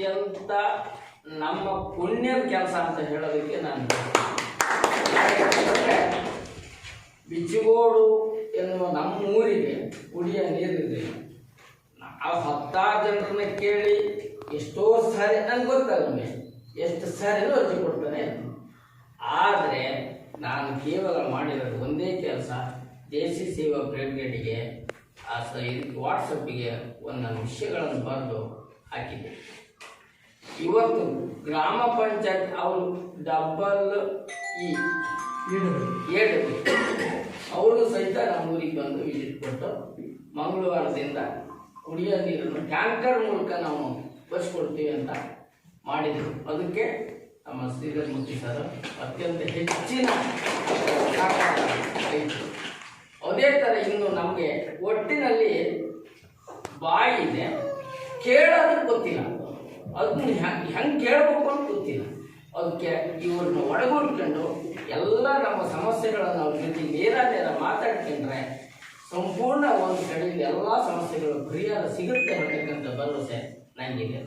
ಅತ್ಯಂತ ನಮ್ಮ ಪುಣ್ಯದ ಕೆಲಸ ಅಂತ ಹೇಳೋದಕ್ಕೆ ನಾನು ಬಿಜ್ಜಿಗೋಡು ಎನ್ನುವ ನಮ್ಮ ಊರಿಗೆ ಕುಡಿಯ ನೀರಿದೆ. ನಾವು ಹತ್ತಾರು ಜನರನ್ನ ಕೇಳಿ ಎಷ್ಟೋ ಸಾರಿ ನನಗೆ ಗೊತ್ತಲ್ಲ ನಮಗೆ, ಎಷ್ಟು ಸಾರಿ ಅರ್ಜಿ ಕೊಡ್ತಾನೆ ಆದರೆ ನಾನು ಕೇವಲ ಮಾಡಿರೋದು ಒಂದೇ ಕೆಲಸ ದೇಸಿ ಸೇವಾ ಬ್ರಿಗೇಡ್ಗೆ ಆ ಸ ವಾಟ್ಸಪ್ಪಿಗೆ ಒಂದೊಂದು ವಿಷಯಗಳನ್ನು ಬರೆದು ಹಾಕಿದ್ದೆ. ಇವತ್ತು ಗ್ರಾಮ ಪಂಚಾಯತ್ ಅವರು ಡಬಲ್ ಏಳು. ಅವರು ಸಹಿತ ನಮ್ಮೂರಿಗೆ ಬಂದು ವಿಸಿಟ್ ಕೊಟ್ಟು ಮಂಗಳವಾರದಿಂದ ಕುಡಿಯೋ ನೀರನ್ನು ಟ್ಯಾಂಕರ್ ಮೂಲಕ ನಾವು ಕೊಡ್ತೀವಿ ಅಂತ ಮಾಡಿದರು. ಅದಕ್ಕೆ ನಮ್ಮ ಶ್ರೀಧರ್ ಮೂರ್ತಿ ಸರ್ ಅತ್ಯಂತ ಹೆಚ್ಚಿನ ಅದೇ ಥರ ಇನ್ನು ನಮಗೆ ಒಟ್ಟಿನಲ್ಲಿ ಬಾಯಿ ಇದೆ. ಕೇಳೋದಕ್ಕೆ ಗೊತ್ತಿಲ್ಲ. ಅದನ್ನ ಹೆಂಗೆ ಹೆಂಗೆ ಕೇಳಬೇಕು ಅಂತ ಗೊತ್ತಿಲ್ಲ. ಅದಕ್ಕೆ ಇವ್ರನ್ನ ಒಳಗೂಡ್ಕೊಂಡು ಎಲ್ಲ ನಮ್ಮ ಸಮಸ್ಯೆಗಳನ್ನು ಅವ್ರ ಜೊತೆ ನೇರ ನೇರ ಮಾತಾಡ್ಕೊಂಡ್ರೆ ಸಂಪೂರ್ಣ ಒಂದು ಕಡೆಯಿಂದ ಎಲ್ಲ ಸಮಸ್ಯೆಗಳು ಪರಿಹಾರ ಸಿಗುತ್ತೆ ಅನ್ನತಕ್ಕಂಥ ಭರವಸೆ ನನಗಿದೆ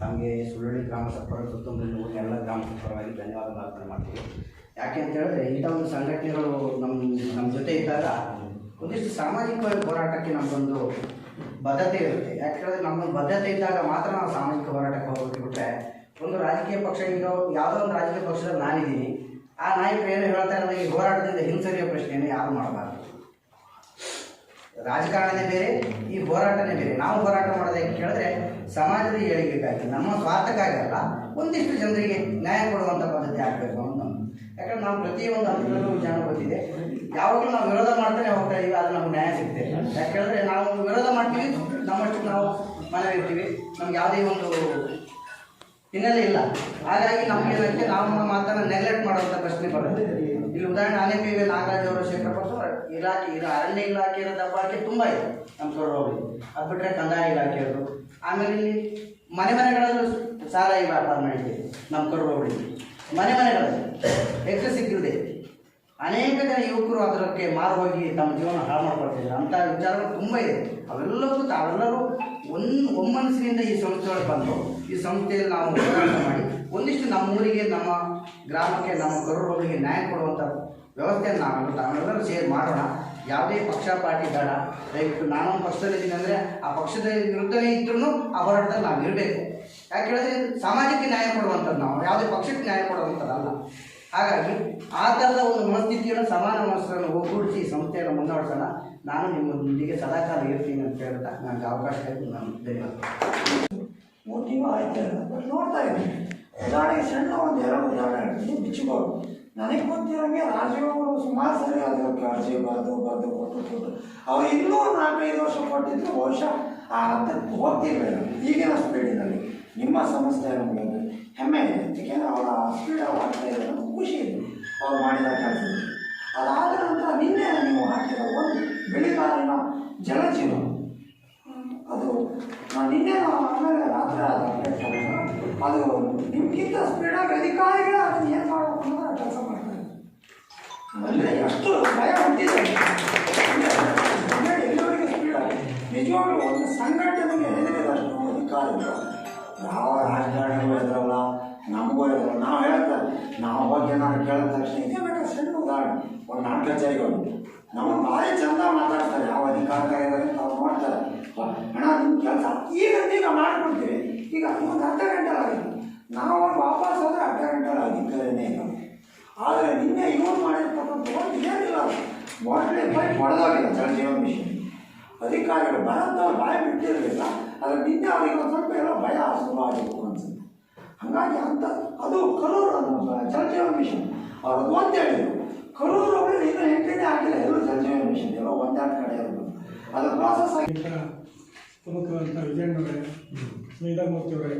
ನಮಗೆ ಸುಳ್ಳಿ ಗ್ರಾಮ ಸಭಾ ಸುತ್ತಮುತ್ತಲಿನ ಊರಿನ ಎಲ್ಲ ಗ್ರಾಮ ಪರವಾಗಿ ಧನ್ಯವಾದ ಮಾಡ್ತೀವಿ. ಯಾಕೆ ಅಂತ ಹೇಳಿದ್ರೆ ಇಂಥ ಒಂದು ಸಂಘಟನೆಗಳು ನಮ್ಮ ನಮ್ಮ ಜೊತೆ ಇದ್ದಾಗ ಒಂದಿಷ್ಟು ಸಾಮಾಜಿಕವಾಗಿ ಹೋರಾಟಕ್ಕೆ ನಮಗೊಂದು ಬದ್ಧತೆ ಇರುತ್ತೆ. ಯಾಕೆ ನಮ್ಮ ಬದ್ಧತೆ ಇದ್ದಾಗ ಮಾತ್ರ ನಾವು ಸಾಮಾಜಿಕ ಹೋರಾಟಕ್ಕೆ ಹೋಗೋದು ಬಿಟ್ಟರೆ ಒಂದು ರಾಜಕೀಯ ಪಕ್ಷ ಇರೋ ಯಾವುದೋ ಒಂದು ರಾಜಕೀಯ ಪಕ್ಷದಲ್ಲಿ ನಾನಿದ್ದೀನಿ. ಆ ನಾಯಕರು ಏನು ಹೇಳ್ತಾ ಇರೋದು ಈ ಹೋರಾಟದಿಂದ ಹಿಂಸರಿಯೋ ಪ್ರಶ್ನೆಯನ್ನು ಯಾರು ಮಾಡಬಾರ್ದು. ರಾಜಕಾರಣನೇ ಬೇರೆ, ಈ ಹೋರಾಟನೇ ಬೇರೆ. ನಾವು ಹೋರಾಟ ಮಾಡೋದಕ್ಕೆ ಕೇಳಿದ್ರೆ ಸಮಾಜದ ಏಳಿಗೆಗಾಗಿ, ನಮ್ಮ ಸ್ವಾರ್ಥಕ್ಕಾಗಲ್ಲ ಒಂದಿಷ್ಟು ಜನರಿಗೆ ನ್ಯಾಯ ಕೊಡುವಂಥ ಪದ್ಧತಿ ಆಗಬೇಕು ಅನ್ನೋದು. ಯಾಕಂದ್ರೆ ನಾವು ಪ್ರತಿಯೊಂದು ಹಂತದಲ್ಲೂ ಜನ ಗೊತ್ತಿದೆ ಯಾವಾಗಲೂ ನಾವು ವಿರೋಧ ಮಾಡ್ತಾನೆ ಹೋಗ್ತಾ ಇದೀವಿ ಅದು ನಮ್ಗೆ ನ್ಯಾಯ ಸಿಗ್ತದೆ ಯಾಕೆ ಹೇಳಿದ್ರೆ ನಾವು ವಿರೋಧ ಮಾಡ್ತೀವಿ, ನಮ್ಮಷ್ಟು ನಾವು ಮನೆ ಇರ್ತೀವಿ ನಮ್ಗೆ ಯಾವುದೇ ಒಂದು ಹಿನ್ನೆಲೆ ಇಲ್ಲ. ಹಾಗಾಗಿ ನಮ್ಗೆ ನಾವು ಮಾತನ್ನ ನೆಗ್ಲೆಕ್ಟ್ ಮಾಡುವಂಥ ಪ್ರಶ್ನೆ ಬರುತ್ತೆ. ಇಲ್ಲಿ ಉದಾಹರಣೆ ಆನೆ ಪಿ ವಿ ನಾಗರಾಜ್ ಅವರು ಶೇಖರಪ್ಪ ಇಲಾಖೆ, ಇದು ಅರಣ್ಯ ಇಲಾಖೆಯ ದಬ್ಬಾಳಿಕೆ ತುಂಬ ಇದೆ ನಮ್ಮ ಕರೋಡಿ ಅದು ಬಿಟ್ಟರೆ ಕಂದಾಯ ಇಲಾಖೆಯವರು ಆಮೇಲೆ ಇಲ್ಲಿ ಮನೆ ಮನೆಗಳಲ್ಲೂ ಸಾಲ ವ್ಯಾಪಾರ ಮಾಡಿದ್ದೀವಿ ನಮ್ಮ ಕರೋಡಿ ಮನೆ ಮನೆಗಳಲ್ಲಿ ಹೆಚ್ಚು ಸಿಕ್ಕಿದೆ ಅನೇಕ ಜನ ಯುವಕರು ಅದಕ್ಕೆ ಮಾರು ಹೋಗಿ ತಮ್ಮ ಜೀವನ ಹಾಳು ಮಾಡ್ಕೊಳ್ತಿದ್ದಾರೆ. ಅಂತ ವಿಚಾರಗಳು ತುಂಬ ಇದೆ. ಅವೆಲ್ಲವೂ ತಾವೆಲ್ಲರೂ ಒಂದು ಒಮ್ಮನಸ್ಸಿನಿಂದ ಈ ಸಂಸ್ಥೆಗಳು ಬಂದು, ಈ ಸಂಸ್ಥೆಯಲ್ಲಿ ನಾವು ಹೋರಾಟ ಮಾಡಿ, ಒಂದಿಷ್ಟು ನಮ್ಮ ಊರಿಗೆ ನಮ್ಮ ಗ್ರಾಮಕ್ಕೆ, ನಮ್ಮ ಕರುಗಳಿಗೆ ನ್ಯಾಯ ಕೊಡುವಂಥ ವ್ಯವಸ್ಥೆಯನ್ನು ನಾವು ತಾವೆಲ್ಲರೂ ಸೇರ್ ಮಾಡೋಣ. ಯಾವುದೇ ಪಕ್ಷ, ಪಾರ್ಟಿ ಬೇಡ. ದಯವಿಟ್ಟು ನಾನೊಂದು ಪಕ್ಷದಲ್ಲಿದ್ದೀನಿ ಅಂದರೆ ಆ ಪಕ್ಷದ ವಿರುದ್ಧವೇ ಇದ್ರೂ ಆ ಹೋರಾಟದಲ್ಲಿ ನಾವು ಇರಬೇಕು ಯಾಕೆ ಹೇಳಿದ್ರೆ ಸಾಮಾಜಿಕ ಸಮಾಜಕ್ಕೆ ನ್ಯಾಯ ಕೊಡುವಂಥದ್ದು ನಾವು. ಯಾವುದೇ ಪಕ್ಷಕ್ಕೆ ನ್ಯಾಯ ಕೊಡುವಂಥದ್ದಲ್ಲ. ಹಾಗಾಗಿ ಆ ಥರದ ಒಂದು ಮನಸ್ಥಿತಿಯನ್ನು ಸಮಾನ ಮನಸ್ಸನ್ನು ಒಗ್ಗೂಡಿಸಿ ಸಂಸ್ಥೆಯನ್ನು ಮುನ್ನಡೆಸೋಣ. ನಾನು ನಿಮ್ಮೊಂದಿಗೆ ಸದಾಕಾಲ ಇರ್ತೀನಿ ಅಂತ ಹೇಳ್ತಾ ನನಗೆ ಅವಕಾಶ ಆಯಿತು. ನಾನು ಧನ್ಯವಾದ. ಮೋಟಿವ್ ಆಯ್ತಾ ನೋಡ್ತಾ ಇದ್ದೀನಿ. ಉದಾಹರಣೆಗೆ ಸಣ್ಣ ಒಂದು ಎರಡು ಉದಾಹರಣೆ ಹೇಳ್ತೀನಿ ನನಗೆ ಗೊತ್ತಿರೋಂಗೆ ರಾಜೀವ್ ಅವರು ಸುಮಾರು ಸರಿ ಅದು ಅರ್ಜಿ ಬರೆದು ಬರೆದು ಕೊಟ್ಟು ಕೊಟ್ಟು. ಅವ್ರು ಇನ್ನೂ ನಾಲ್ಕೈದು ವರ್ಷ ಕೊಟ್ಟಿದ್ರು ಬಹುಶಃ ಆ ಹಂತಕ್ಕೆ ಹೋಗ್ತಿರ್ಬೇಕು ಈಗಿನ ಸ್ಪೀಡಿನಲ್ಲಿ ನಿಮ್ಮ ಸಂಸ್ಥೆ ನಮಗೆ ಹೆಮ್ಮೆ ಇದೆ ಯಾಕೆಂದರೆ ಅವರ ಆಗ್ತಾ ಇದೆ ಖುಷಿ ಇದೆ. ಅವ್ರು ಮಾಡಿದ ಕೆಲಸ. ಅದಾದ ನಂತರ ನಿನ್ನೆ ನೀವು ಹಾಕಿರೋ ಒಂದು ಬೆಳಿಗಾಲಿನ ಜಲಜೀವ ಅದು ನಾನು ನಿನ್ನೆ ಆಮೇಲೆ ರಾತ್ರಿ ಆದ ಅದು ನಿಮ್ಗಿಂತ ಸ್ಪೀಡಾಗಿ ಅಧಿಕಾರಿಗಳು ಅದನ್ನು ಏನು ಮಾಡಬೇಕು ಅನ್ನೋದು ಕೆಲಸ ಮಾಡ್ತಾರೆ ಅಂದರೆ ಎಷ್ಟು ಭಯ ಹುಟ್ಟಿದೆ. ಎಲ್ಲರಿಗೆ ಸ್ಪೀಡಾಗಿ ನಿಜವಾಗ್ಲೂ ಒಂದು ಸಂಘಟನೆಗೆ ಹೆದರಿದಷ್ಟು ಅಧಿಕಾರಿಗಳು ಯಾವ ರಾಜಕಾರಣಿಗಳು ಇದ್ರಲ್ಲ ನಮಗೂ ಇರಲ್ಲ ನಾವು ಹೇಳ್ತಾರೆ. ನಾವು ಬಗ್ಗೆ ಏನಾದ್ರು ಕೇಳಿದ ತಕ್ಷಣ ಇದೇ ಬೇಕು ಸಣ್ಣ ಉದಾಹರಣೆ. ಒಂದು ನಾಲ್ಕು ಒಂದು ನಮ್ಮ ಭಾರಿ ಚಂದ ಮಾತಾಡ್ತಾರೆ. ಯಾವ ಅಧಿಕಾರಿಗಳಿದ್ದಾರೆ ಅವ್ರು ನೋಡ್ತಾರೆ. ಹಣ ನಿಮ್ಮ ಕೆಲಸ ಈಗ ಈಗ ಮಾಡ್ಕೊಡ್ತೀವಿ ಈಗ ಒಂದು ಅರ್ಧ ಗಂಟೆ ಆಗಿದೆ ನಾವು ವಾಪಸ್ ಹೋದ್ರೆ ಅರ್ಧ ಗಂಟೆ ಇಲ್ಲ. ಆದರೆ ನಿನ್ನೆ ಇವ್ರು ಮಾಡಿರ್ತಕ್ಕಂಥ ಏನಿಲ್ಲ ಬಾಟ್ಲಿ ಬೈಕ್ ಹೊಡೆದೋಗಿದೆ ಜಲಜೀವನ ಮಿಷನ್. ಅಧಿಕಾರಿಗಳು ಬರೋದವ್ರು ಬಾಯಿ ಬಿಟ್ಟಿರಲಿಲ್ಲ. ಆದರೆ ನಿನ್ನೆ ಅವರಿಗೆ ಒಂದು ಸ್ವಲ್ಪ ಏನೋ ಭಯ ಶುರುವಾಗಬೇಕು ಅನ್ಸುತ್ತೆ ಹಾಗಾಗಿ ಅಂತ ಅದು ಕರೂರು ಜಲಜೀವನ ಮಿಷನ್ ಅವರು ಒಂದು ಹೇಳಿದ್ರು. ಕರೂರು ಒಳಗೆ ಇನ್ನೂ ಎಂಟನೇ ಆಗಿಲ್ಲ, ಎಲ್ಲರೂ ಜಲಜೀವನ ಮಿಷನ್ ಎಲ್ಲೋ ಒಂದೆರಡು ಕಡೆ ಇರ್ಬೋದು. ಅದು ಪ್ರಾಸೆಸ್ ಆಗಿ ಪ್ರಮುಖವಂತ ವಿಜಯಣ್ಣವರೇ ಶ್ರೀಧರ್ಮೂರ್ತಿ ಅವರೇ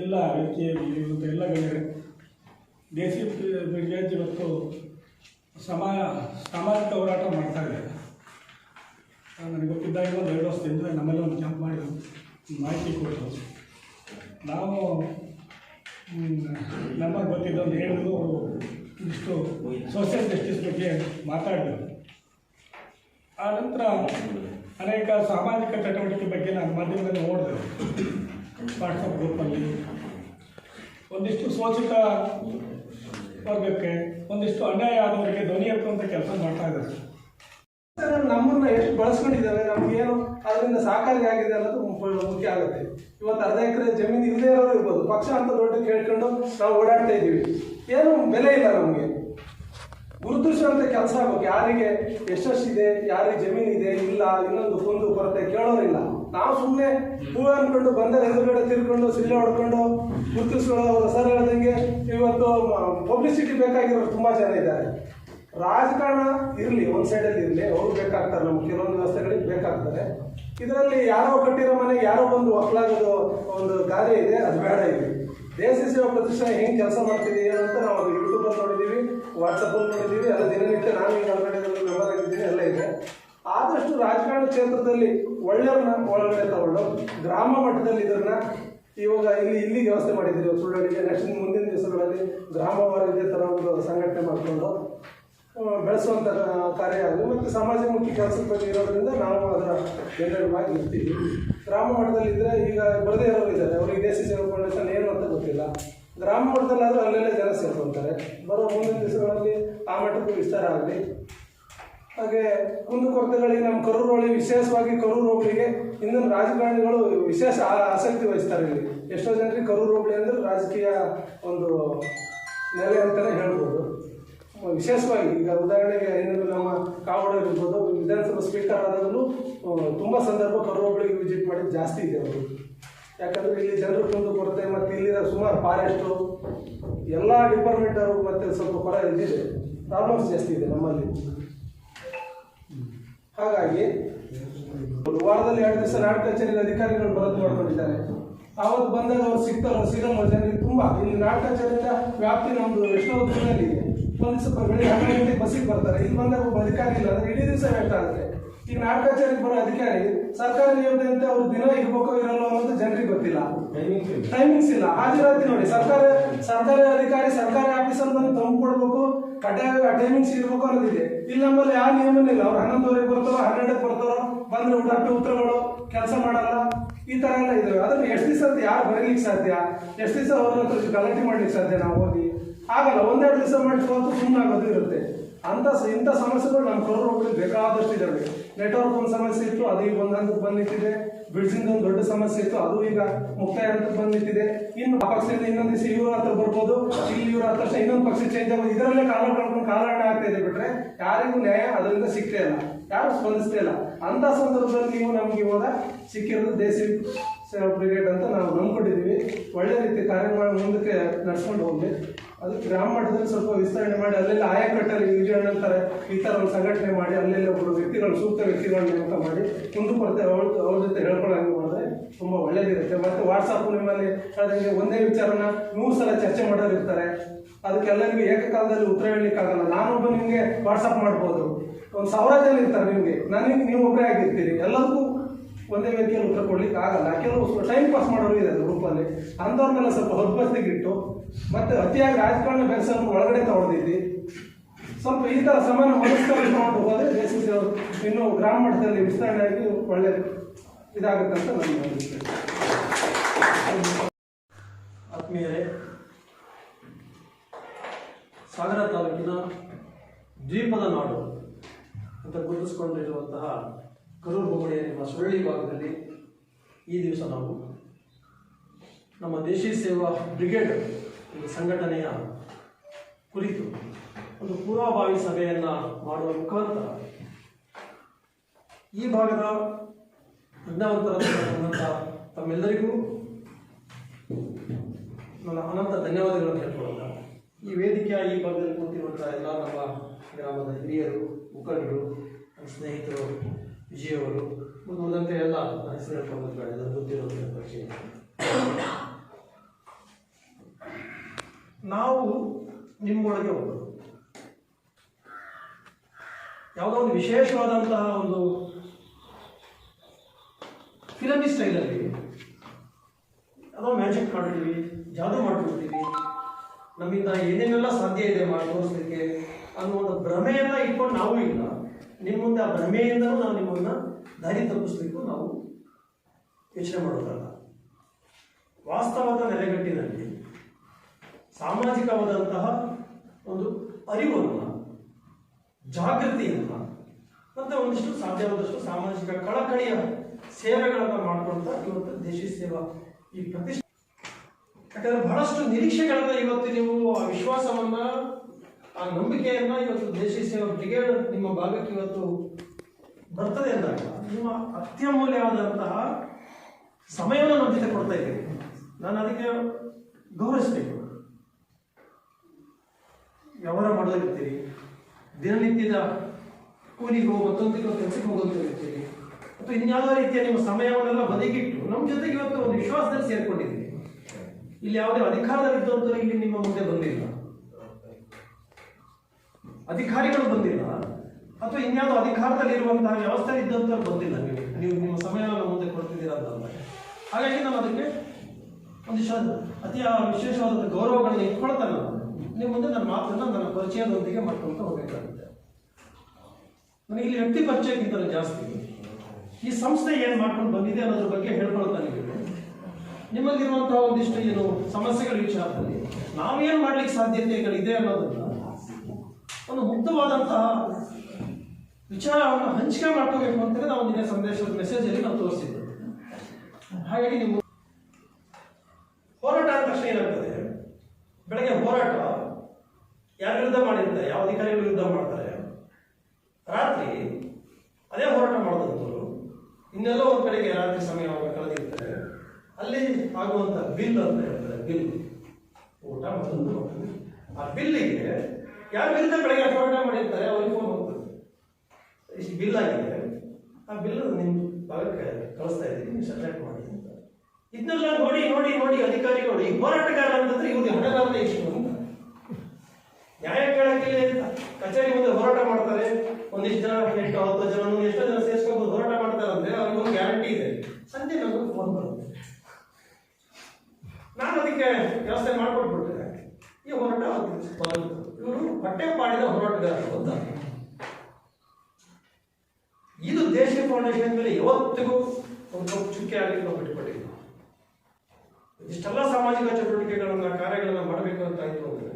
ಎಲ್ಲ ವೇದಿಕೆ ಇರುವಂಥ ಎಲ್ಲ ಗಣ್ಯರೇ, ದೇಸಿ ವಿದ್ಯಾರ್ಥಿ ಇವತ್ತು ಸಮಾ ಸಾಮಾಜಿಕ ಹೋರಾಟ ಮಾಡ್ತಾ ಇದೆ ನನಗೆ ಗೊತ್ತಿದ್ದಾಗ ಒಂದು ಎರಡು ವರ್ಷದಿಂದ ನಮ್ಮಲ್ಲಿ ಒಂದು ಕ್ಯಾಂಪ್ ಮಾಡಿ ಮಾಹಿತಿ ಕೊಟ್ಟರು ನಾವು ನಮಗೆ ಗೊತ್ತಿದ್ದೊಂದು ಹೇಳಿದ್ರು ಇಷ್ಟು ಸೋಷಿಯಲ್ ಜಸ್ಟಿಸ್ ಬಗ್ಗೆ ಮಾತಾಡಿದ್ರು. ಆ ನಂತರ ಅನೇಕ ಸಾಮಾಜಿಕ ಚಟುವಟಿಕೆ ಬಗ್ಗೆ ನಾನು ಮಾಧ್ಯಮದಲ್ಲಿ ನೋಡಿದೆ. ವಾಟ್ಸಪ್ ಗ್ರೂಪಲ್ಲಿ ಒಂದಿಷ್ಟು ಶೋಷಿತ ವರ್ಗಕ್ಕೆ, ಒಂದಿಷ್ಟು ಅನ್ಯಾಯ ಆದವರಿಗೆ ಧ್ವನಿ ಎತ್ತುವಂಥ ಕೆಲಸ ಮಾಡ್ತಾ ಇದ್ದಾರೆ. ನಮ್ಮನ್ನ ಎಷ್ಟು ಬಳಸ್ಕೊಂಡಿದ್ದಾವೆ ನಮ್ಗೇನು ಅದರಿಂದ ಸಹಕಾರಿ ಆಗಿದೆ ಅನ್ನೋದು ಮುಖ್ಯ ಆಗುತ್ತೆ. ಇವತ್ತು ಅರ್ಧ ಎಕರೆ ಜಮೀನು ಇಲ್ಲದೆ ಇರೋರು ಇರ್ಬೋದು. ಪಕ್ಷ ಅಂತ ದೊಡ್ಡ ಕೇಳ್ಕೊಂಡು ನಾವು ಓಡಾಡ್ತಾ ಇದ್ದೀವಿ. ಏನು ಬೆಲೆ ಇಲ್ಲ ನಮಗೆ. ಗುರುತಿಸುವಂತ ಕೆಲಸ ಆಗ್ಬೇಕು. ಯಾರಿಗೆ ಎಷ್ಟೆಷ್ಟಿದೆ ಯಾರಿಗೆ ಇದೆ, ಇಲ್ಲ, ಇನ್ನೊಂದು ಕುಂದು ಕೊರತೆ ಕೇಳೋರಿಲ್ಲ. ನಾವು ಸುಮ್ಮನೆ ಹೂ ಅನ್ಕೊಂಡು ಬಂದ ಎದುರುಗಡೆ ತಿರ್ಕೊಂಡು, ಸಿಲ್ಲೆ ಹೊಡ್ಕೊಂಡು ಗುರುತಿಸ್ಕೊಳ್ಳೋ ಸರ್ ಹೇಳ್ದಂಗೆ ಇವತ್ತು ಪಬ್ಲಿಸಿಟಿ ಬೇಕಾಗಿರೋರು ತುಂಬಾ ಜನ ಇದ್ದಾರೆ. ರಾಜಕಾರಣ ಇರಲಿ, ಒಂದು ಸೈಡಲ್ಲಿ ಇರಲಿ, ಅವರು ಬೇಕಾಗ್ತಾರೆ, ನಮ್ಗೆ ಕೆಲವೊಂದು ವ್ಯವಸ್ಥೆಗಳಿಗೆ ಬೇಕಾಗ್ತಾರೆ ಇದರಲ್ಲಿ ಯಾರೋ ಕಟ್ಟಿರೋ ಮನೆ, ಯಾರೋ ಬಂದು ಒಕ್ಕಲಾಗೋದು ಒಂದು ಗಾದೆ ಇದೆ, ಅದು ಬೇಡ ಇದೆ ದೇಶ ಸೇವಾ ಪ್ರತಿಷ್ಠಾನ ಹೆಂಗೆ ಕೆಲಸ ಮಾಡ್ತೀವಿ ಅಂತ ನಾವು ಯೂಟ್ಯೂಬಲ್ಲಿ ನೋಡಿದ್ದೀವಿ ವಾಟ್ಸಪ್ಪಲ್ಲಿ ನೋಡಿದ್ದೀವಿ ಎಲ್ಲ ದಿನನಿತ್ಯ ನಾನು ಈಗ ಆಲ್ರೆಡಿ ಮೆಂಬರ್ ಆಗಿದ್ದೀನಿ ಎಲ್ಲ ಇದೆ. ಆದಷ್ಟು ರಾಜಕಾರಣ ಕ್ಷೇತ್ರದಲ್ಲಿ ಒಳ್ಳೆಯವ್ರನ್ನ ಒಳಗಡೆ ತಗೊಂಡು, ಗ್ರಾಮ ಮಟ್ಟದಲ್ಲಿ ಇದನ್ನ ಇವಾಗ ಇಲ್ಲಿ ಇಲ್ಲಿ ವ್ಯವಸ್ಥೆ ಮಾಡಿದ್ದೀವಿ ಸುಳ್ಳಿಗೆ ನೆಕ್ಸ್ಟ್ ಮುಂದಿನ ದಿವಸಗಳಲ್ಲಿ ಗ್ರಾಮವಾರ ಇದೇ ಥರ ಒಂದು ಸಂಘಟನೆ ಮಾಡಿಕೊಂಡು ಬೆಳೆಸುವಂಥ ಕಾರ್ಯ ಆಗಲಿ ಮತ್ತು ಸಮಾಜಮುಖಿ ಕೆಲಸದ ಬಗ್ಗೆ ಇರೋದ್ರಿಂದ ನಾವು ಅದರ ಜನರವಾಗಿ ಇರ್ತೀವಿ ಗ್ರಾಮ ಮಟ್ಟದಲ್ಲಿ ಇದ್ದರೆ ಈಗ ಬರದೇ ಇರೋರು ಇದ್ದಾರೆ. ಅವರಿಗೆ ದೇಸಿ ಸೇವಾ ಫೌಂಡೇಶನ್ ಏನು ಅಂತ ಗೊತ್ತಿಲ್ಲ. ಗ್ರಾಮ ಮಟ್ಟದಲ್ಲಾದರೂ ಅಲ್ಲೆಲ್ಲೇ ಜನ ಸೇರ್ಕೊಳ್ತಾರೆ ಬರೋ ಮುಂದಿನ ದಿವಸಗಳಲ್ಲಿ ಆ ಮಟ್ಟಕ್ಕೂ ವಿಸ್ತಾರ ಆಗಲಿ. ಹಾಗೆ ಕುಂದುಕೊರತೆಗಳಿಗೆ ನಮ್ಮ ಕರೂರು ವಿಶೇಷವಾಗಿ ಕರೂರು ಹೋಬಳಿಗೆ ಇಂದಿನ ರಾಜಕಾರಣಿಗಳು ವಿಶೇಷ ಆಸಕ್ತಿ ವಹಿಸ್ತಾರೆ ಇಲ್ಲಿ. ಎಷ್ಟೋ ಜನರಿಗೆ ಕರೂರು ಹೋಬಳಿ ಅಂದ್ರೆ ರಾಜಕೀಯ ಒಂದು ನೆಲೆ ಅಂತಲೇ ಹೇಳ್ಬೋದು. ವಿಶೇಷವಾಗಿ ಈಗ ಉದಾಹರಣೆಗೆ ಇನ್ನೊಂದು ನಮ್ಮ ಕಾವಡ ಇರ್ಬೋದು ವಿಧಾನಸಭಾ ಸ್ಪೀಕರ್ ಆದಾಗಲೂ ತುಂಬ ಸಂದರ್ಭ ಕರೋಬಳಿಗೆ ವಿಸಿಟ್ ಮಾಡಿದ್ದು ಜಾಸ್ತಿ ಇದೆ ಅವರು. ಯಾಕಂದ್ರೆ ಇಲ್ಲಿ ಜನರು ಕುಂದು ಕೊರತೆ ಮತ್ತು ಇಲ್ಲಿನ ಸುಮಾರು ಫಾರೆಸ್ಟು ಎಲ್ಲ ಡಿಪಾರ್ಟ್ಮೆಂಟ್ ಅವರು ಮತ್ತೆ ಸ್ವಲ್ಪ ಕೊರ ಇದಿದೆ. ಪ್ರಾಬ್ಲಮ್ಸ್ ಜಾಸ್ತಿ ಇದೆ ನಮ್ಮಲ್ಲಿ. ಹಾಗಾಗಿ, ಒಂದು ವಾರದಲ್ಲಿ ಎರಡು ದಿವಸ ನಾಡು ಕಚೇರಿಯಲ್ಲಿ ಅಧಿಕಾರಿಗಳು ಬರೋದು ಮಾಡ್ಕೊಂಡಿದ್ದಾರೆ ಆವತ್ತು ಬಂದಾಗ ಅವ್ರು ಸಿಗ್ತಾರೋ ಸಿಗಮ್ಮ ಜನರಿಗೆ ತುಂಬಾ. ಇಲ್ಲಿ ನಾಟಕ ಕಚೇರಿಯಿಂದ ವ್ಯಾಪ್ತಿ ನಮ್ದು ಎಷ್ಟೋ ದಿನದಲ್ಲಿ ಇದೆ. ಒಂದು ಸ್ವಲ್ಪ ಬೆಳಿಗ್ಗೆ ಹನ್ನೆರಡು ಗಂಟೆಗೆ ಬಸ್ಸಿಗೆ ಬರ್ತಾರೆ. ಇಲ್ಲಿ ಬಂದಾಗ ಒಬ್ಬ ಅಧಿಕಾರಿ ಇಲ್ಲ ಅಂದ್ರೆ ಇಡೀ ದಿವಸ ವ್ಯಕ್ತ ಆಗುತ್ತೆ. ಈಗ ನಾಟಕ ಕಚೇರಿಗೆ ಬರೋ ಅಧಿಕಾರಿ ಸರ್ಕಾರ ನಿಯಮದಂತೆ ಅವ್ರು ದಿನ ಇರ್ಬೇಕೋ ಇರಲ್ಲ ಅನ್ನೋದು ಜನರಿಗೆ ಗೊತ್ತಿಲ್ಲ. ಟೈಮಿಂಗ್ಸ್ ಇಲ್ಲ. ಹಾಜರಾತಿ ನೋಡಿ ಸರ್ಕಾರ ಸರ್ಕಾರಿ ಅಧಿಕಾರಿ ಸರ್ಕಾರಿ ಆಫೀಸರ್ ಬಂದು ತಂದು ಕೊಡ್ಬೇಕು ಕಡ್ಡಾಯ ಟೈಮಿಂಗ್ಸ್ ಇರ್ಬೇಕು ಅನ್ನೋದಿದೆ ಇಲ್ಲಿ ನಮ್ಮಲ್ಲಿ ಯಾವ ನಿಯಮನೂ ಇಲ್ಲ. ಅವ್ರು ಹನ್ನೊಂದುವರೆಗೆ ಬರ್ತಾರೋ ಹನ್ನೆರಡಕ್ಕೆ ಬರ್ತಾರೋ ಬಂದ್ರೆ ಊಟ ಉತ್ತರಗಳು ಕೆಲಸ ಮಾಡಲ್ಲ. ಈ ತರ ಎಲ್ಲ ಇದ್ದಾವೆ ಅದನ್ನ ಎಷ್ಟು ದಿವಸ ಅಂತ ಯಾರು ಬರೀಲಿಕ್ಕೆ ಸಾಧ್ಯ? ಎಷ್ಟು ದಿವಸ ಅವ್ರ ಹತ್ರ ಗಲಾಟೆ ಮಾಡ್ಲಿಕ್ಕೆ ಸಾಧ್ಯ ನಾವು ಹೋಗಿ? ಆಗಲ್ಲ ಒಂದೆರಡು ದಿವಸ ಮಾಡಿ ಸೋತು ಸುಮ್ಮನೆ ಆಗೋದು ಇರುತ್ತೆ. ಅಂತ ಇಂಥ ಸಮಸ್ಯೆಗಳು ನಮ್ಮ ಹೋಗ್ಲಿಕ್ಕೆ ಬೇಕಾದಷ್ಟು ಇದ್ದಾವೆ ನೆಟ್ವರ್ಕ್ ಒಂದು ಸಮಸ್ಯೆ ಇತ್ತು, ಅದು ಈಗ ಒಂದು ಹಂತಕ್ಕೆ ಬಂದು ನಿಂತಿದೆ ಒಂದು ದೊಡ್ಡ ಸಮಸ್ಯೆ ಇತ್ತು, ಅದು ಈಗ ಮುಕ್ತಾಯ ಹಂತಕ್ಕೆ ಬಂದು ನಿಂತಿದೆ ಇನ್ನು ಪಕ್ಷದಿಂದ ಇನ್ನೊಂದು ದಿವಸ ಇವ್ರ ಹತ್ರ ಬರ್ಬೋದು. ಇಲ್ಲಿ ಇವ್ರ ಹತ್ರ ಇನ್ನೊಂದು ಪಕ್ಷ ಚೇಂಜ್ ಆಗೋದು. ಇದರಲ್ಲೇ ಕಾಲ ಕಳ್ಕೊಂಡು ಕಾಲಹರಣ ಆಗ್ತಾ ಇದೆ ಬಿಟ್ರೆ ಯಾರಿಗೂ ನ್ಯಾಯ ಅದರಿಂದ ಸಿಗ್ತಾ ಇಲ್ಲ. ಯಾರು ಸ್ಪಂದಿಸ್ತಿಲ್ಲ ಅಂತ ಸಂದರ್ಭದಲ್ಲಿ ನೀವು ನಮ್ಗೆ ಇವಾಗ ಸಿಕ್ಕಿರೋದು ದೇಸಿ ಬ್ರಿಗೇಡ್ ಅಂತ ನಾವು ನಂಬ್ಕೊಂಡಿದ್ದೀವಿ. ಒಳ್ಳೆ ರೀತಿ ಕಾರ್ಯ ಮಾಡಿ ಮುಂದಕ್ಕೆ ನಡ್ಸ್ಕೊಂಡು ಹೋಗಿ ಅದು ಗ್ರಾಮ ಮಟ್ಟದಲ್ಲಿ ಸ್ವಲ್ಪ ವಿಸ್ತರಣೆ ಮಾಡಿ, ಅಲ್ಲೆಲ್ಲ ಆಯಕಟ್ಟಲ್ಲಿ ವಿಜಯಣ್ಣ ಅಂತಾರೆ. ಈ ಥರ ಒಂದು ಸಂಘಟನೆ ಮಾಡಿ, ಅಲ್ಲೆಲ್ಲ ಒಬ್ಬರು ವ್ಯಕ್ತಿಗಳು, ಸೂಕ್ತ ವ್ಯಕ್ತಿಗಳ ನೇಮಕ ಮಾಡಿ ಮುಂದುವರೆತೆ ಅವ್ರ ಅವ್ರ ಜೊತೆ ಹೇಳ್ಕೊಳ್ಳೋಂಗೆ ಮಾಡಿದ್ರೆ ತುಂಬ ಒಳ್ಳೇದಿರುತ್ತೆ. ಮತ್ತು ವಾಟ್ಸಪ್ ನಿಮ್ಮಲ್ಲಿ ಅದಕ್ಕೆ ಒಂದೇ ವಿಚಾರನ ನೂರು ಸಲ ಚರ್ಚೆ ಇರ್ತಾರೆ. ಅದಕ್ಕೆಲ್ಲರಿಗೂ ಏಕಕಾಲದಲ್ಲಿ ಉತ್ತರ ಹೇಳಲಿಕ್ಕಾಗಲ್ಲ. ನಾನೊಬ್ಬ ನಿಮಗೆ ವಾಟ್ಸಪ್ ಮಾಡ್ಬೋದು. ಒಂದು ಸಾವಿರ ಜನ ಇರ್ತಾರೆ ನಿಮಗೆ. ನನಗೆ ನೀವು ಒಬ್ಬರೇ ಆಗಿರ್ತೀರಿ. ಎಲ್ಲರಿಗೂ ಒಂದೇ ವ್ಯಕ್ತಿಯಲ್ಲಿ ಉತ್ತರ ಕೊಡ್ಲಿಕ್ಕೆ ಆಗಲ್ಲ. ಕೆಲವು ಟೈಮ್ ಪಾಸ್ ಮಾಡೋರು ಇದೆ ಗ್ರೂಪಲ್ಲಿ ಅಂಥವ್ರನ್ನೆಲ್ಲ ಸ್ವಲ್ಪ ಹೊರಬಸ್ತಿಗೆ ಇಟ್ಟು ಮತ್ತೆ ಅತಿಯಾಗಿ ರಾಜಕಾರಣ ಬೆಳೆಸೋದು ಒಳಗಡೆ ತಗೊಂಡಿದ್ದಿ. ಸ್ವಲ್ಪ ಈ ಥರ ಸಮಾನ ತಗೊಂಡು ಹೋದರೆ ದೇಶದ ಇನ್ನೂ ಗ್ರಾಮ ಮಟ್ಟದಲ್ಲಿ ವಿಸ್ತರಣೆ ಆಗಿ ಒಳ್ಳೆ ಇದಾಗುತ್ತೆ ಅಂತ ನಾನು ಆತ್ಮೀಯರೇ, ಸಾಗರ ತಾಲೂಕಿನ ದ್ವೀಪದ ನಾಡು. ಅಂತ ಗುರುತಿಸಿಕೊಂಡಿರುವಂತಹ ಕರೂರು ಹೋಬಳಿಯ ನಿಮ್ಮ ಸುರಳಿ ಭಾಗದಲ್ಲಿ ಈ ದಿವಸ ನಾವು ನಮ್ಮ ದೇಶಿ ಸೇವಾ ಬ್ರಿಗೇಡ್ ಒಂದು ಸಂಘಟನೆಯ ಕುರಿತು ಒಂದು ಪೂರ್ವಭಾವಿ ಸಭೆಯನ್ನು ಮಾಡುವ ಮುಖಾಂತರ ಈ ಭಾಗದ ಪ್ರಜ್ಞಾವಂತರ ತಮ್ಮೆಲ್ಲರಿಗೂ ನನ್ನ ಅನಂತ ಧನ್ಯವಾದಗಳನ್ನು ಹೇಳ್ಕೊಳ್ಳೋಣ. ಈ ವೇದಿಕೆಯ ಈ ಭಾಗದಲ್ಲಿ ಕೂತಿರುವಂಥ ಎಲ್ಲ ನಮ್ಮ ಗ್ರಾಮದ ಹಿರಿಯರು, ಮುಖಂಡರು, ನಮ್ಮ ಸ್ನೇಹಿತರು, ವಿಜಯವರು ಮುಂದುವರೆದಂತೆ ಎಲ್ಲ ಹೆಸರು ಹೇಳ್ಕೊಂಡು ಗೊತ್ತಿರೋದ್ರ ಬಗ್ಗೆ ನಾವು ನಿಮ್ಮೊಳಗೆ ಒಬ್ಬರು. ಯಾವುದೋ ಒಂದು ವಿಶೇಷವಾದಂತಹ ಒಂದು ಫಿಲಮಿ ಸ್ಟೈಲಲ್ಲಿ ಅದೋ ಮ್ಯಾಜಿಕ್ ಮಾಡ್ತೀವಿ ಜಾದು ಮಾಡ್ಬಿಡ್ತೀವಿ ನಮ್ಮಿಂದ ಏನೇನೆಲ್ಲ ಸಾಧ್ಯ ಇದೆ ಮಾಡಿ ತೋರಿಸ್ಲಿಕ್ಕೆ ಅನ್ನೋ ಒಂದು ಭ್ರಮೆಯನ್ನ ಇಟ್ಕೊಂಡು ನಾವು ಇಲ್ಲ ನಿಮ್ಮ ಮುಂದೆ ಆ ಭ್ರಮೆಯಿಂದಲೂ ನಾವು ನಿಮ್ಮನ್ನ ದಾರಿ ತಪ್ಪಿಸ್ಲಿಕ್ಕೂ ನಾವು ಯೋಚನೆ ಮಾಡೋದಲ್ಲ. ವಾಸ್ತವದ ನೆಲೆಗಟ್ಟಿನಲ್ಲಿ ಸಾಮಾಜಿಕವಾದಂತಹ ಒಂದು ಅರಿವನ್ನು, ಜಾಗೃತಿಯನ್ನು ಮತ್ತೆ ಒಂದಿಷ್ಟು ಸಾಧ್ಯವಾದಷ್ಟು ಸಾಮಾಜಿಕ ಕಳಕಳಿಯ ಸೇವೆಗಳನ್ನು ಮಾಡ್ಕೊಳ್ತಾ ಇವತ್ತು ದೇಶಿ ಸೇವಾ ಈ ಪ್ರತಿಷ್ಠೆ ಯಾಕಂದ್ರೆ ಬಹಳಷ್ಟು ನಿರೀಕ್ಷೆಗಳನ್ನ ಇವತ್ತು ನೀವು ಆ ವಿಶ್ವಾಸವನ್ನ ಆ ನಂಬಿಕೆಯನ್ನ ಇವತ್ತು ದೇಶಿ ಬ್ರಿಗೇಡ್ ನಿಮ್ಮ ಭಾಗಕ್ಕೆ ಇವತ್ತು ಬರ್ತದೆ ಅಂದಾಗ ನಿಮ್ಮ ಅತ್ಯಮೂಲ್ಯವಾದಂತಹ ಸಮಯವನ್ನು ನಮ್ಮ ಜೊತೆ ಕೊಡ್ತಾ ಇದ್ದೀನಿ ನಾನು ಅದಕ್ಕೆ ಗೌರವಿಸಬೇಕು. ವ್ಯವಹಾರ ಮಾಡೋದಿರ್ತೀರಿ ದಿನನಿತ್ಯದ ಕೂಲಿಗೋ ಮತ್ತೊಂದಿಗೋ ಕೆಲಸಕ್ಕೆ ಹೋಗೋದು ಇರ್ತೀರಿ ಅಥವಾ ಇನ್ಯಾವುದೋ ರೀತಿಯ ನಿಮ್ಮ ಸಮಯವನ್ನೆಲ್ಲ ಬದಿಗಿಟ್ಟು ನಮ್ಮ ಜೊತೆಗೆ ಇವತ್ತು ಒಂದು ವಿಶ್ವಾಸದಲ್ಲಿ ಸೇರ್ಕೊಂಡಿದ್ದೀರಿ. ಇಲ್ಲಿ ಯಾವುದೇ ಅಧಿಕಾರದಲ್ಲಿದ್ದಂಥವ್ರು ಇಲ್ಲಿ ನಿಮ್ಮ ಮುಂದೆ ಬಂದಿಲ್ಲ. ಅಧಿಕಾರಿಗಳು ಬಂದಿಲ್ಲ. ಅಥವಾ ಇನ್ಯಾವುದೋ ಅಧಿಕಾರದಲ್ಲಿ ಇರುವಂತಹ ವ್ಯವಸ್ಥೆ ಇದ್ದಂಥವ್ರು ಬಂದಿಲ್ಲ ನೀವು. ನೀವು ನಿಮ್ಮ ಸಮಯವನ್ನು ಮುಂದೆ ಕೊಡ್ತಿದ್ದೀರಾ ಅಂತ ಹಾಗಾಗಿ ನಾವು ಅದಕ್ಕೆ ಒಂದಿಷ್ಟು ಅತಿ ವಿಶೇಷವಾದ ಗೌರವಗಳನ್ನು ಇಟ್ಕೊಳ್ತಾನೆ ನಾನು ನಿಮ್ಮ ಮುಂದೆ ನನ್ನ ಮಾತನ್ನು ನನ್ನ ಪರಿಚಯದೊಂದಿಗೆ ಮಾಡ್ಕೊಂತ ಹೋಗಬೇಕಾಗುತ್ತೆ. ನನಗೆ ಇಲ್ಲಿ ವ್ಯಕ್ತಿ ಪರಿಚಯಕ್ಕಿಂತ ಜಾಸ್ತಿ. ಈ ಸಂಸ್ಥೆ ಏನು ಮಾಡ್ಕೊಂಡು ಬಂದಿದೆ ಅನ್ನೋದ್ರ ಬಗ್ಗೆ ಹೇಳ್ಕೊಳ್ತಾನೆ ನೀವು ನಿಮ್ಮಲ್ಲಿರುವಂತಹ ಒಂದಿಷ್ಟು ಏನು ಸಮಸ್ಯೆಗಳ ವಿಚಾರದಲ್ಲಿ ನಾವೇನು ಮಾಡ್ಲಿಕ್ಕೆ ಸಾಧ್ಯತೆಗಳಿದೆ ಅನ್ನೋದನ್ನ ಒಂದು ಮುಕ್ತವಾದಂತಹ ವಿಚಾರವನ್ನು ಹಂಚಿಕೆ ಮಾಡ್ಕೋಬೇಕು ಅಂತಲೇ ನಾವು ನಿನ್ನೆ ಸಂದೇಶದ ಮೆಸೇಜಲ್ಲಿ ನಾವು ತೋರಿಸಿದ್ದೆ ಹಾಗಾಗಿ ನೀವು ಹೋರಾಟ ಅಂದ ತಕ್ಷಣ ಏನಾಗ್ತದೆ? ಬೆಳಗ್ಗೆ ಹೋರಾಟ ಯಾರ ವಿರುದ್ಧ ಮಾಡಿರ್ತಾರೆ? ಯಾವ ಅಧಿಕಾರಿಗಳ ವಿರುದ್ಧ ಮಾಡ್ತಾರೆ? ರಾತ್ರಿ ಅದೇ ಹೋರಾಟ ಮಾಡೋದಂತವರು ಇನ್ನೆಲ್ಲೋ ಒಂದು ಕಡೆಗೆ ರಾತ್ರಿ ಸಮಯ ಕಳೆದಿರ್ತಾರೆ ಅಲ್ಲಿ ಆಗುವಂತ ಬಿಲ್ ಅಂತ ಹೇಳ್ತಾರೆ, ಬಿಲ್. ಊಟ ಮತ್ತೊಂದು ಆ ಬಿಲ್ಲಿಗೆ ಯಾರ ವಿರುದ್ಧ ಬೆಳಗ್ಗೆ ಹೋರಾಟ ಮಾಡಿರ್ತಾರೆ, ಅವ್ರಿಗೆ ಫೋನ್ ಹೋಗ್ತದೆ ಇಷ್ಟು ಬಿಲ್ ಆಗಿದೆ. ಆ ಬಿಲ್ ನಿಮ್ ಭಾಗಕ್ಕೆ ಕಳಿಸ್ತಾ ಇದ್ದೀನಿ, ನೀವು ಸಬ್ಜೆಕ್ಟ್ ಮಾಡಿ ಅಂತ. ಇದನ್ನೆಲ್ಲ ನೋಡಿ ನೋಡಿ ನೋಡಿ, ಅಧಿಕಾರಿಗಳು ಈ ಹೋರಾಟಗಾರ ಅಂತಂದ್ರೆ ಇವ್ರಿಗೆ ಹಣಗಾರನೇ ಇಷ್ಟು ಅಂತ. ನ್ಯಾಯ ಕೇಳಕ್ಕೆ ಕಚೇರಿ ಮುಂದೆ ಹೋರಾಟ ಮಾಡ್ತಾರೆ. ಒಂದಿಷ್ಟು ಜನ, ಎಂಟು, ಹತ್ತು ಜನ ಎಷ್ಟೋ ಜನ ಸೇರಿಸ್ಕೊಂಡು ಹೋರಾಟ ಮಾಡ್ತಾರೆ ಅಂದ್ರೆ ಅವ್ರಿಗೆ ಒಂದು ಗ್ಯಾರಂಟಿ ಇದೆ. ಸಂಜೆ ನಮಗೆ ಫೋನ್ ಬರುತ್ತೆ. ನಾನು ಅದಕ್ಕೆ ವ್ಯವಸ್ಥೆ ಮಾಡ್ಕೊಟ್ಬಿಟ್ರೆ ಈ ಹೋರಾಟ ಇವರು ಹೊಟ್ಟೆ ಮಾಡಿದ ಹೋರಾಟಗಾರರು ಅಂತ ಇದು ದೇಶ ಫೌಂಡೇಶನ್ ಮೇಲೆ ಯಾವತ್ತಿಗೂ ಒಂದು ಕಪ್ಪು ಚುಕ್ಕೆ ಆಗಲಿಕ್ಕೆ ನಾವು ಬಿಟ್ಟುಕೊಟ್ಟಿಲ್ಲ. ಇಷ್ಟೆಲ್ಲ ಸಾಮಾಜಿಕ ಚಟುವಟಿಕೆಗಳನ್ನ ಕಾರ್ಯಗಳನ್ನ ಮಾಡಬೇಕು ಅಂತ ಆಯ್ತು ಅಂದ್ರೆ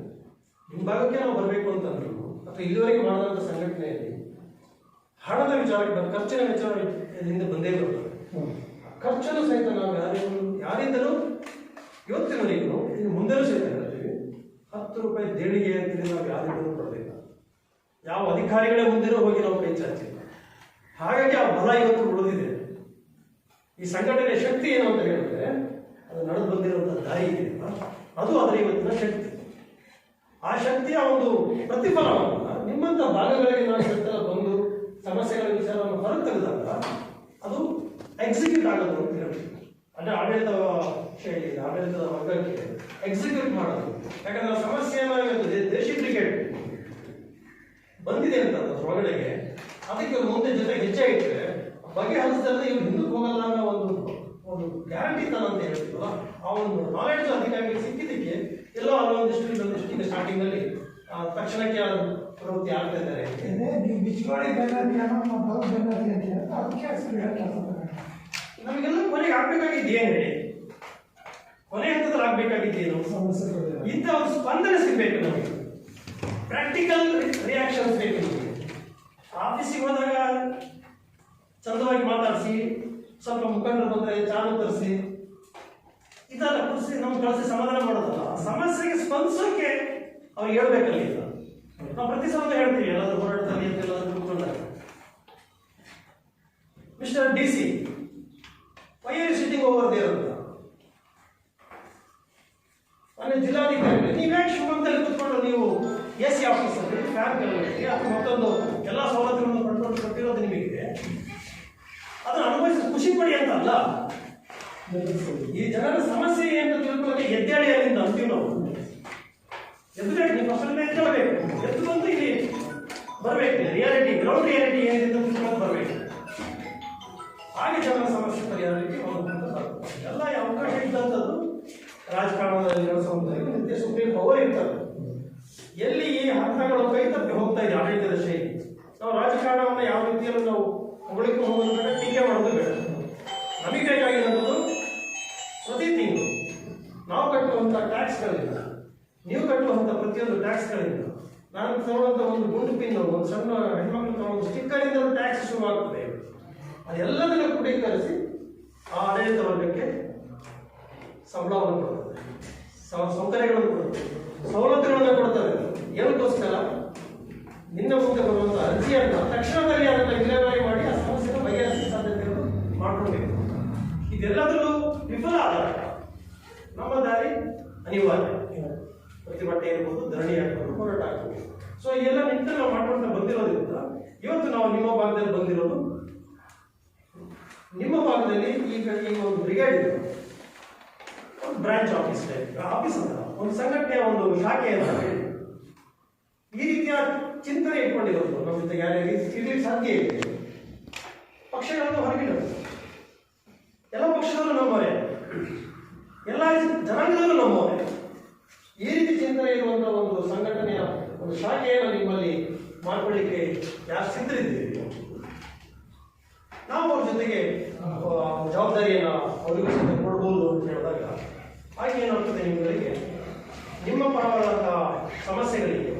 ನಿಮ್ಮ ಭಾಗಕ್ಕೆ ನಾವು ಬರಬೇಕು ಅಂತಂದ್ರು ಅಥವಾ ಇಲ್ಲಿವರೆಗೆ ಮಾಡಿದಂಥ ಸಂಘಟನೆಯಲ್ಲಿ ಹಣದ ವಿಚಾರಕ್ಕೆ ಬಂದು ಖರ್ಚಿನ ವಿಚಾರ ಹಿಂದೆ ಬಂದೇ ಬರ್ತದೆ. ಖರ್ಚನ್ನು ಸಹಿತ ನಾವು ಯಾರಿಗೂ ಯಾರಿಂದಲೂ ಇವತ್ತಿನವರೆಗೂ ಇನ್ನು ಮುಂದೆನೂ ಸಹಿತ ದೇಣಿಗೆ ಅಂತೇಳಿ ನಾವು ಯಾರಿಗೂ ಕೊಡಲಿಲ್ಲ. ಯಾವ ಅಧಿಕಾರಿಗಳೇ ಮುಂದೆನೂ ಹೋಗಿ ನಾವು ಕೈ ಚಾಚಿಲ್ಲ ಹಾಗಾಗಿ ಆ ಬಲ ಇವತ್ತು ಉಳಿದಿದೆ. ಈ ಸಂಘಟನೆ ಶಕ್ತಿ ಏನು ಅಂತ ಹೇಳಿದ್ರೆ, ಅದು ನಡೆದು ಬಂದಿರುವಂತಹ ದಾರಿ ಇದೆಯಲ್ಲ ಅದು ಅದರ ಇವತ್ತಿನ ಶಕ್ತಿ. ಆ ಶಕ್ತಿಯ ಒಂದು ಪ್ರತಿಫಲವನ್ನು ನಿಮ್ಮಂತ ಭಾಗಗಳಿಗೆ ನಾವು ಇವತ್ತೆಲ್ಲ ಬಂದು ಸಮಸ್ಯೆಗಳ ವಿಚಾರವನ್ನು ಹೊರತೆಗೆದಾಗ ಅದು ಎಕ್ಸಿಕ್ಯೂಟ್ ಆಗೋದು ಅಂತ ಹೇಳ್ತೀವಿ ಅಂದ್ರೆ ಆಡಳಿತ ಶೈಲಿ ಆಡಳಿತದ ವರ್ಗಕ್ಕೆ ಎಕ್ಸಿಕ್ಯೂಟ್ ಮಾಡೋದು. ಯಾಕಂದ್ರೆ ಸಮಸ್ಯೆ ದೇ- ದೇಶಿ ಕ್ರಿಕೆಟ್ ಬಂದಿದೆ ಅಂತ ಹೊರಗಡೆಗೆ. ಅದಕ್ಕೆ ಮುಂದೆ ಜೊತೆ ಹೆಜ್ಜೆ ಇಟ್ಟರೆ ಬಗೆಹರಿಸಿದ್ರೆ ಇವ್ರು ಹಿಂದಕ್ಕೆ ಹೋಗಲ್ಲ ಅನ್ನೋ ಒಂದು ಒಂದು ಗ್ಯಾರಂಟಿ ತನ ಅಂತ ಹೇಳ್ತೀವಲ್ಲ ಆ ಒಂದು ನಾಲೆಡ್ಜ್ ಅಧಿಕಾರಿಗಳಿಗೆ ಸಿಕ್ಕಿದ್ದಕ್ಕೆ ಎಲ್ಲೋ ಅಲ್ಲೊಂದಿಷ್ಟು ಇಲ್ಲೊಂದಿಷ್ಟು ಈಗ ಸ್ಟಾರ್ಟಿಂಗ್ ಅಲ್ಲಿ ಆ, ತಕ್ಷಣಕ್ಕೆ ಪ್ರವೃತ್ತಿ ಆಗ್ತಾ ಇದ್ದಾರೆ. ಅದಕ್ಕೆ ಹೆಸರು ತಗೊಂಡೆ. ನಮಗೆಲ್ಲ ಕೊನೆಗೆ ಆಗ್ಬೇಕಾಗಿದ್ದು ಏನೇ ಹೇಳಿ? ಕೊನೆ ಹಂತದಲ್ಲಿ ಆಗ್ಬೇಕಾಗಿದ್ದೇನು ಇಂಥ ಒಂದು ಸ್ಪಂದನೆ ಸಿಗಬೇಕು ನಮಗೆ. ಪ್ರಾಕ್ಟಿಕಲ್ ರಿಯಾಕ್ಷನ್ಸ್ ಬೇಕು ನಮಗೆ. ಆಫೀಸಿಗೆ ಹೋದಾಗ ಚಂದವಾಗಿ ಮಾತಾಡಿಸಿ ಸ್ವಲ್ಪ ಮುಖಂಡರು ಬಂದರೆ ಚಾಲು ತರಿಸಿ ಇದೆಲ್ಲ ಕುರಿಸಿ ನಮ್ಮ ಕಳಿಸಿ ಸಮಾಧಾನ ಮಾಡೋದಲ್ಲ. ಆ ಸಮಸ್ಯೆಗೆ ಸ್ಪಂದಿಸೋಕೆ ಅವ್ರು ಹೇಳ್ಬೇಕಲ್ಲ. ಈಗ ನಾವು ಪ್ರತಿ ಸಲ ಹೇಳ್ತೀವಿ ಎಲ್ಲಾದ್ರೂ ಹೋರಾಡ್ತಾರೆ ಅಂತ ಎಲ್ಲಾದ್ರೂ ಕೂತ್ಕೊಂಡಾಗ mister D C Y R sitting over there ಅಂತ ಅಲ್ಲಿ ಜಿಲ್ಲಾಧಿಕಾರಿಗಳು ನೀವ್ಯಾಕೆ ಶಿವಮೊಗ್ಗದಲ್ಲಿ ಕೂತ್ಕೊಂಡು ನೀವು ಎ ಸಿ ಆಫೀಸಲ್ಲಿ, ಫ್ಯಾನ್ ಕೆಳಗೆ ಅದು ಮತ್ತೊಂದು ಎಲ್ಲ ಸವಲತ್ತುಗಳನ್ನು ಪಡ್ಕೊಂಡು ಕೊಟ್ಟಿರೋದು ನಿಮಗೆ ಅದನ್ನು ಅನುಭವಿಸಿ ಖುಷಿ ಪಡಿ ಅಂತ ಅಲ್ಲ. ಈ ಜನರ ಸಮಸ್ಯೆ ಏನು ತಿಳ್ಕೊಳ್ಳೋಕೆ ಎದ್ದೇಳಿ ಅಲ್ಲಿಂದ ಅಂತೀವಿ ನಾವು. ಎದುರೇ ನೀವು ಫಸ್ಟ್ ಎದ್ದೇಳಬೇಕು ಎದ್ದು ಬಂದು ಇಲ್ಲಿ ಬರಬೇಕು. ರಿಯಾಲಿಟಿ ಗ್ರೌಂಡ್ ರಿಯಾಲಿಟಿ ಏನಿದೆ ಅಂತ ತಿಳ್ಕೊಂಡು ಬರಬೇಕು. ಹಾಗೆ ಜನರ ಸಮಸ್ಯೆ ಪರಿಹಾರಕ್ಕೆ. ಎಲ್ಲ ಅವಕಾಶ ಇದ್ದಂಥದ್ದು ರಾಜಕಾರಣದಲ್ಲಿ ಸಮುದಾಯ ನಿತ್ಯ ಸುಪ್ರೀಂ ಪವರ್ ಇರ್ತದೆ. ಎಲ್ಲಿ ಈ ಹಂತಗಳು ಕೈ ತಪ್ಪಿ ಹೋಗ್ತಾ ಇದೆ ಆಡಳಿತದ ಶೈಲಿ ನಾವು ರಾಜಕಾರಣವನ್ನು ಯಾವ ರೀತಿಯಲ್ಲಿ ನಾವು ಹೊಗಳಿಕೆ ಹೋಗೋದು ಬೇಡ ಟೀಕೆ ಮಾಡೋದು ಬೇಡ. ನಮಗೆ ಬೇಕಾಗಿರೋದು ಪ್ರತಿ ತಿಂಗಳು ನಾವು ಕಟ್ಟುವಂಥ ಟ್ಯಾಕ್ಸ್ಗಳಿಂದ ನೀವು ಕಟ್ಟುವಂಥ ಪ್ರತಿಯೊಂದು ಟ್ಯಾಕ್ಸ್ಗಳಿಂದ ನಾನು ತಗೊಳ್ಳುವಂಥ ಒಂದು ಗುಂಡು ಪಿನ್ನು ಒಂದು ಸಣ್ಣ ಹೆಣ್ಮಕ್ಳು ತಗೊಳ್ಳೋ ಸ್ಟಿಕ್ಕರಿಂದ ಟ್ಯಾಕ್ಸ್ ಶುರುವಾಗ್ತದೆ. ಅದೆಲ್ಲದನ್ನು ಕ್ರೋಢೀಕರಿಸಿ ಆ ಆಡಳಿತ ವರ್ಗಕ್ಕೆ ಸಂಬಳವನ್ನು ಕೊಡ್ತದೆ ಸೌಕರ್ಯಗಳನ್ನು ಕೊಡ್ತದೆ ಸವಲತ್ತುಗಳನ್ನು ಕೊಡ್ತದೆ ಏನಕ್ಕೋಸ್ಕರ? ನಿನ್ನ ಮುಂದೆ ಬರುವಂಥ ಅರ್ಜಿಯನ್ನು ತಕ್ಷಣದಲ್ಲಿ ಅದನ್ನು ವಿಲೇವಾರಿ ಮಾಡಿ ಆ ಸಮಸ್ಯೆಯನ್ನು ಬಗೆಹರಿಸಿ ಸಾಧ್ಯತೆಯನ್ನು ಮಾಡ್ಕೊಳ್ಬೇಕು. ಇದೆಲ್ಲದರಲ್ಲೂ ವಿಫಲ ಆದಾಗ ನಮ್ಮ ದಾರಿ ಅನಿವಾರ್ಯ. ಪ್ರತಿಭಟನೆ ಇರ್ಬೋದು, ಧರಣಿ ಆಗ್ಬೋದು, ಹೋರಾಟ ಆಗ್ಬೋದು. ಸೊ ಇದೆಲ್ಲ ನಿಟ್ಟಿನಲ್ಲಿ ನಾವು ಮಾಡ್ಕೊಂಡು ಬಂದಿರೋದ್ರಿಂದ ಇವತ್ತು ನಾವು ನಿಮ್ಮ ಭಾಗದಲ್ಲಿ ಬಂದಿರೋದು ನಿಮ್ಮ ಭಾಗದಲ್ಲಿ ಈಗ ಈ ಒಂದು ಬ್ರಿಗೇಡ್ ಒಂದು ಬ್ರಾಂಚ್ ಆಫೀಸ್ ಆಫೀಸ್ ಅಂತ ಒಂದು ಸಂಘಟನೆಯ ಒಂದು ಶಾಖೆ ಅಂತ ಹೇಳಿ. ಈ ರೀತಿಯ ಚಿಂತನೆ ಇಟ್ಕೊಂಡಿರೋದು ನಮ್ಮ ಜೊತೆ ಯಾರೇ ಇರ್ಲಿಕ್ಕೆ ಸಾಧ್ಯ ಇದೆ. ಪಕ್ಷಗಳನ್ನು ಹೊರಗಿಡೋದು ಎಲ್ಲ ಪಕ್ಷದವರು ನಮ್ಮವರೇ. ಎಲ್ಲ ಜನಾಂಗದವರು ನಮ್ಮವರೇ. ಈ ರೀತಿ ಚಿಂತನೆ ಇರುವಂತಹ ಒಂದು ಸಂಘಟನೆಯ ಒಂದು ಶಾಖೆಯನ್ನು ನಿಮ್ಮಲ್ಲಿ ಮಾಡ್ಕೊಳ್ಳಿಕ್ಕೆ ಯಾರು ಸಿದ್ಧರಿದ್ದೀರಿ ನಾವು ಅವ್ರ ಜೊತೆಗೆ ಆ, ಜವಾಬ್ದಾರಿಯನ್ನು ಅವರಿಗೂ ಸಹ ಕೊಡ್ಬೋದು ಅಂತ ಹೇಳಿದಾಗ ಹಾಗೆ ಏನಾಗ್ತದೆ ನಿಮ್ಮಗಳಿಗೆ ನಿಮ್ಮ ಪರವಾದಂತಹ ಸಮಸ್ಯೆಗಳಿಗೆ,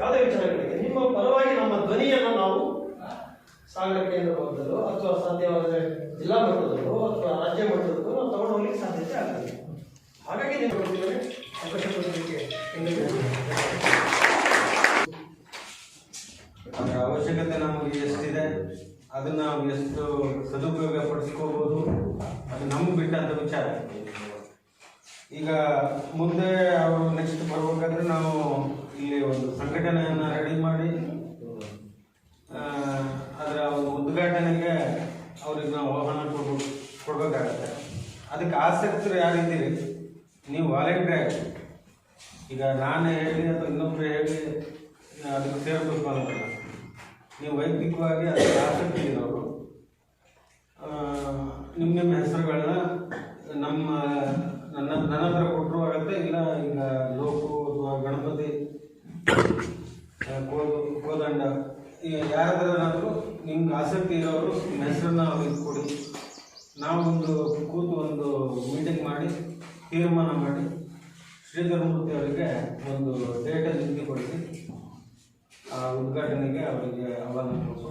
ಯಾವುದೇ ವಿಚಾರಗಳಿಗೆ, ನಿಮ್ಮ ಪರವಾಗಿ ನಮ್ಮ ಧ್ವನಿಯನ್ನು ನಾವು ಸಾಗರ ಕೇಂದ್ರ ಮಟ್ಟದಲ್ಲೋ ಅಥವಾ ಸಾಧ್ಯವಾದರೆ ಜಿಲ್ಲಾ ಮಟ್ಟದಲ್ಲೋ ಅಥವಾ ರಾಜ್ಯ ಮಟ್ಟದಲ್ಲೋ ನಾವು ತಗೊಂಡು ಹೋಗ್ಲಿಕ್ಕೆ ಸಾಧ್ಯತೆ ಆಗ್ತದೆ ಹಾಗಾಗಿ ನೀವು ಅವಕಾಶ ಅದರ ಅವಶ್ಯಕತೆ ನಮಗೆ ಎಷ್ಟಿದೆ, ಅದನ್ನು ನಾವು ಎಷ್ಟು ಸದುಪಯೋಗ ಪಡಿಸ್ಕೋಬೋದು ಅದು ನಮ್ಗೆ ಬಿಟ್ಟಂಥ ವಿಚಾರ. ಈಗ ಮುಂದೆ ಅವರು ನೆಕ್ಸ್ಟ್ ಬರಬೇಕಾದ್ರೆ ನಾವು ಇಲ್ಲಿ ಒಂದು ಸಂಘಟನೆಯನ್ನು ರೆಡಿ ಮಾಡಿ ಅದರ ಒಂದು ಉದ್ಘಾಟನೆಗೆ ಅವ್ರಿಗೆ ನಾವು ಆಹ್ವಾನ ಕೊಡ್ಬೇಕು ಕೊಡಬೇಕಾಗತ್ತೆ. ಅದಕ್ಕೆ ಆಸಕ್ತರು ಯಾರಿದ್ದೀರಿ ನೀವು ವಾಲಂಟ್ರಿ ಈಗ ನಾನು ಹೇಳಿ ಅಥವಾ ಇನ್ನೊಬ್ರು ಹೇಳಿ ಅದಕ್ಕೆ ಸೇರಬೇಕು ಅಂತ ನೀವು ವೈಯಕ್ತಿಕವಾಗಿ ಅದಕ್ಕೆ ಆಸಕ್ತಿ ಇರೋರು ನಿಮ್ಮ ನಿಮ್ಮ ಹೆಸರುಗಳನ್ನ ನಮ್ಮ, ನನ್ನ ನನ್ನ ಹತ್ರ ಕೊಟ್ಟರು ಆಗುತ್ತೆ, ಇಲ್ಲ ಈಗ ಲೋಕು ಅಥವಾ ಗಣಪತಿ ಕೋದು ಕೋದಂಡ ಈ ಯಾರಾದ್ರೂ ನಿಮ್ಗೆ ಆಸಕ್ತಿ ಇರೋರು ನಿಮ್ಮ ಹೆಸರನ್ನ ಅವ್ರಿಗೆ ಕೊಡಿ. ನಾವೊಂದು ಕೂತು ಒಂದು ಮೀಟಿಂಗ್ ಮಾಡಿ, ತೀರ್ಮಾನ ಮಾಡಿ ಶ್ರೀಧರಮೂರ್ತಿ ಅವರಿಗೆ ಒಂದು ಡೇಟನ್ನು ನಿಂತು ಕೊಡಿಸಿ, ಆ, ಉದ್ಘಾಟನೆಗೆ ಅವರಿಗೆ ಆಹ್ವಾನ ಕೊಟ್ಟು